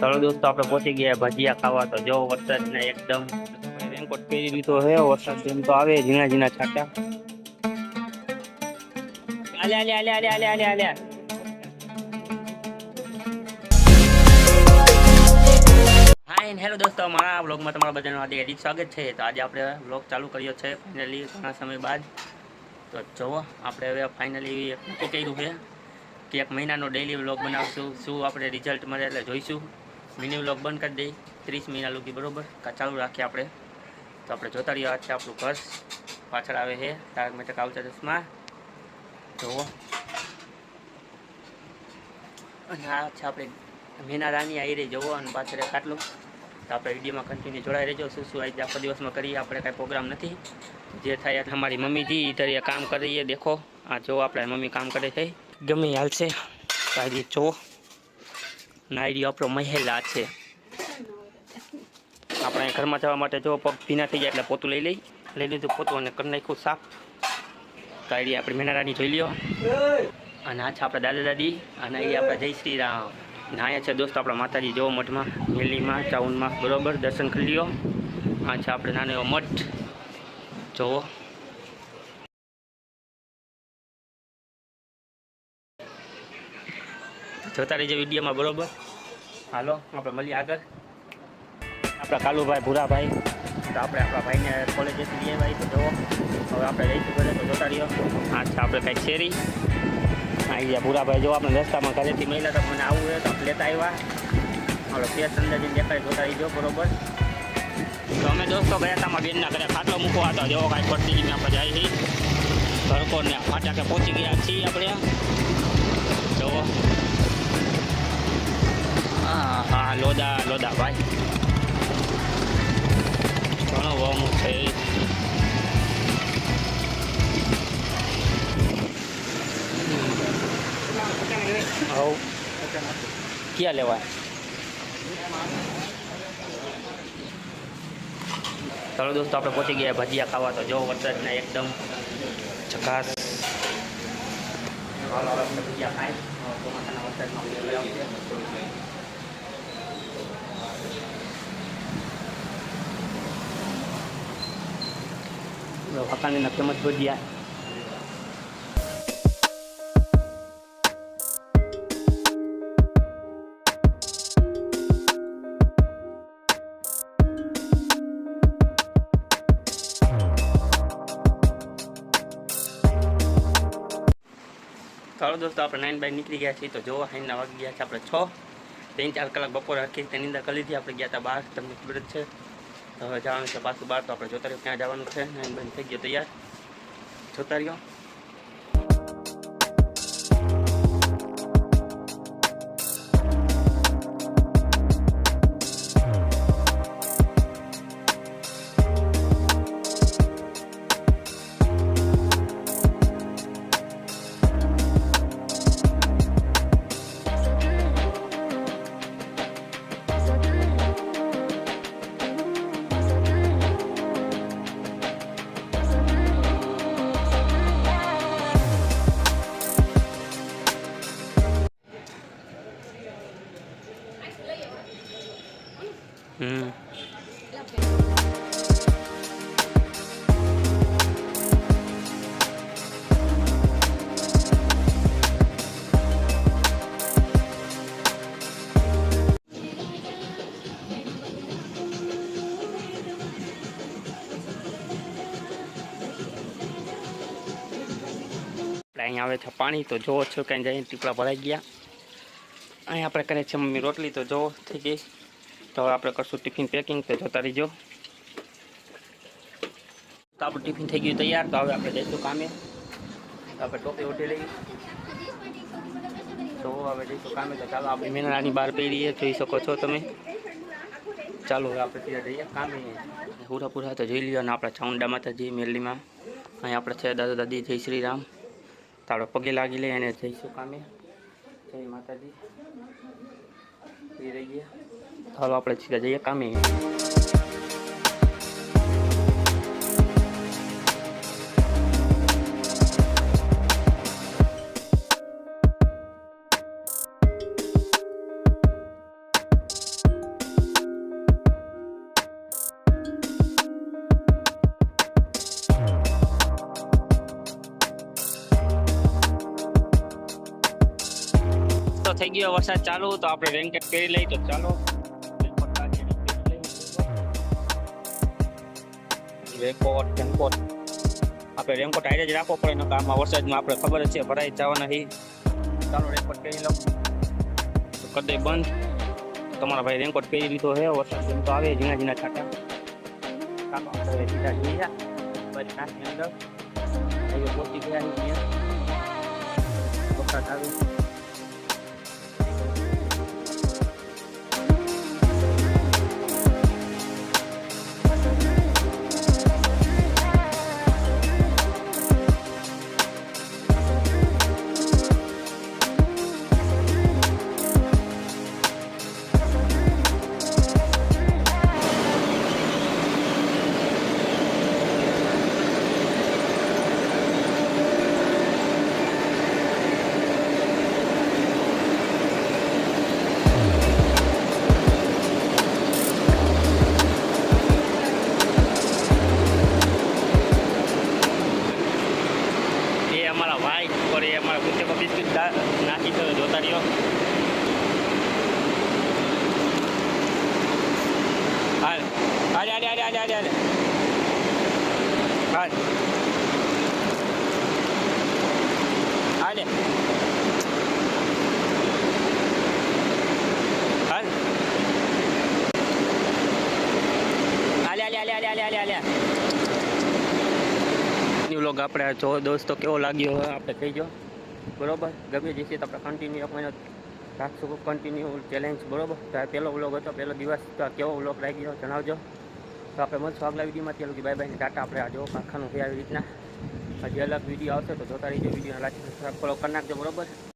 ચાલો દોસ્તો, આપણે પહોંચી ગયા ભજીયા ખાવા. તો જો વરસાદ ને એકદમ રેનકોટ પહેરી લીધો હે વરસાદ જેમ તો આવે, ઝીણા ઝીણા છાંટા. આલે આલે આલે આલે આલે આલે આલે. હેલો દોસ્તો મારા બ્લોગમાં તમારા બધાનું હાર્દિક સ્વાગત છે. તો આજે આપણે બ્લોગ ચાલુ કર્યો છે ફાઇનલી ઘણા સમય બાદ. તો જુઓ આપણે હવે ફાઇનલી નક્કી કર્યું છે કે એક મહિનાનો ડેઇલી વ્લોગ બનાવશું, શું આપણે રિઝલ્ટ મળે એટલે જોઈશું. મિની વ્લોગ બંધ કરી દઈ. ત્રીસ મહિના લગી, બરોબર? ચાલુ રાખીએ આપણે. તો આપણે જોતા રહીએ, આ છે આપણું ઘર. પાછળ આવે છે તારક મહેતા કાવચા ચશ્મા. જુઓ. અને આ છે આપણે મીના રાની આવી રહી, જુઓ, અને પાછળ આટલું. તો આપણે વિડીયોમાં કન્ટિન્યુ જોડાઈ રહેજો. શું શું આજે આખો દિવસમાં કરીએ, આપણે કાંઈ પ્રોગ્રામ નથી. જે થાય એટલે અમારી મમ્મીજી એ કામ કરીએ દેખો. આ જો આપણે મમ્મી કામ કરે છે. ગમે હાલશે. તારી જો નાયરી આપણો મહેલ છે. આપણે ઘરમાં જવા માટે જો પગ ભીના થઈ જાય એટલે પોતું લઈ લઈ લઈ લીધું પોતું અને કરી નાખ્યું સાફ. તારી આપણે મેનારાની જોઈ લ્યો. અને આ છે આપણા દાદા દાદી, અને એ આપણા જય શ્રી રામ. નાયા છે દોસ્તો આપણા માતાજી જેવો મઠમાં, મેલીમાં, ચાઉનમાં, બરોબર, દર્શન કરી લ્યો. આ છે આપણે નાનો એવો મઠ. જોવો જોતા રહીજો વિડીયોમાં, બરોબર? હાલો, આપણે મળીએ આગળ. આપણા કાલુભાઈ, ભૂરાભાઈ. તો આપણે આપણા ભાઈને કોલેજેથી લઈએ ભાઈ તો જુઓ. હવે આપણે રહીશું ઘરે, તો જોતા રહ્યો. આ આપણે કાંઈક શેરી. હા એ ભૂરાભાઈ જો આપણે રસ્તામાં ઘરેથી મળ્યા તો મને આવવું હોય તો આપણે લેતા આવ્યા. આપણે ફેસ અંદાજી દેખાય, જોતા રહીજો, બરોબર? તો અમે દોસ્તો ગયા હતા બેનના ઘરે ખાટલો મૂકવા હતો. જેવો કાંઈ પડતી આપણે જાય છે ઘરકોને ફાટાકે પહોંચી ગયા છીએ આપણે. જુઓ. હા હા લોદા લોદા ભાઈ ઘણો વમ છે હવ ક્યાં લેવાય ચાલો દોસ્તો આપણે પહોંચી ગયા ભજીયા ખાવા તો જો વરસાદના એકદમ ચકાસ ભજીયા ખાય ચોમાસાના વરસાદમાં વાંકાનેરના ફેમસ ભજીયા. ચાલો દોસ્તો, આપણે નાઇન બાય નીકળી ગયા છીએ. તો જો હાઈના વાગી ગયા છે આપણે છ. ત્રણ ચાર કલાક બપોરે હરખી તેની અંદર કરી લીધી. આપણે ગયા હતા બહાર તમને ખબર જ છે. તો હવે જવાનું છે પાછું બહાર તો આપણે જોતા ક્યાં જવાનું છે? નાઇન બાય થઈ ગયો તૈયાર? જોતા અહીંયા આવે છે પાણી, તો જોવો છો ક્યાં જઈને ટીપડા ભરાઈ ગયા. અહીંયા આપણે કરીએ છીએ મમ્મી રોટલી, તો જોવો થઈ ગઈ. તો હવે આપણે કરશું ટિફિન પેકિંગ, તો જોતા રહીજો. તો આપણું ટિફિન થઈ ગયું તૈયાર, તો હવે આપણે જઈશું કામે. તો આપણે ટોપી ઉઠી લઈએ. તો હવે જઈશું કામે, તો ચાલો આપણે મેનાની બહાર પહેરીએ જોઈ શકો છો તમે. ચાલો હવે આપણે ત્યાં જઈએ કામે. પૂરા પૂરા તો જોઈ લ્યો અને આપણા ચાઉંડા માતાજી મેરલીમાં અહીં આપણે છે દાદા દાદી, જય શ્રી રામ. તો આપણે પગે લાગી લે અને જઈશું કામે. જય માતાજી. રહી ગયા ચાલો આપણે સીધા જઈએ કામે. ગયો વરસાદ ચાલુ તો આપણે રેનકોટ પહેરી લઈ તો ચાલો. રેકોટ રેનકોટ આપણે રેનકોટ હાઈરે જ રાખવો પડે, નકર આમાં વરસાદમાં આપણે ખબર જ છે, ભરાઈ જવાના હી ચાલો રેનકોટ પહેરી લો તો કરી બંધ. તમારા ભાઈ રેનકોટ પહેરી લીધો છે, વરસાદ જેમ તો આવે, ઝીણા ઝીણા છાંટા. ચાલો, આપણે સીધા જઈએ બસ નાખની અંદર. હવે પહોંચી ગયા છીએ. વરસાદ આવે. એ અમારા ભાઈ પર એ અમારા ગુસ્સેમાં બિસ્કિટ દા- નાખી તો જોતા રહ્યો હાલ હાલે હાલે હાલે હાલે હાલે હાલે હાલ હાલે હાલ હાલે હાલે હાલે હાલે હાલે હાલે હાલે ન્યૂ વ્લોગ આપણે જો દોસ્તો કેવો લાગ્યો હોય આપણે કહીજો બરોબર? ગમે જે છે તો આપણે કન્ટિન્યુ એક મહિનો રાખશું કન્ટિન્યુ ચેલેન્જ બરાબર? તો પહેલો વ્લોગ હતો, પહેલો દિવસ તો કેવો વ્લોગ લાગ્યો જણાવજો. તો આપણે મળશું આગલા વિડીયોમાં ત્યાં લગી બાય બાય ટાટા. આપણે આ જો કારખાનું છે આવી રીતના. હજી અલગ વીડિયો આવશે તો જોતા રહીજો. વીડિયો લાઈક ફોલો કરી નાખજો, બરોબર?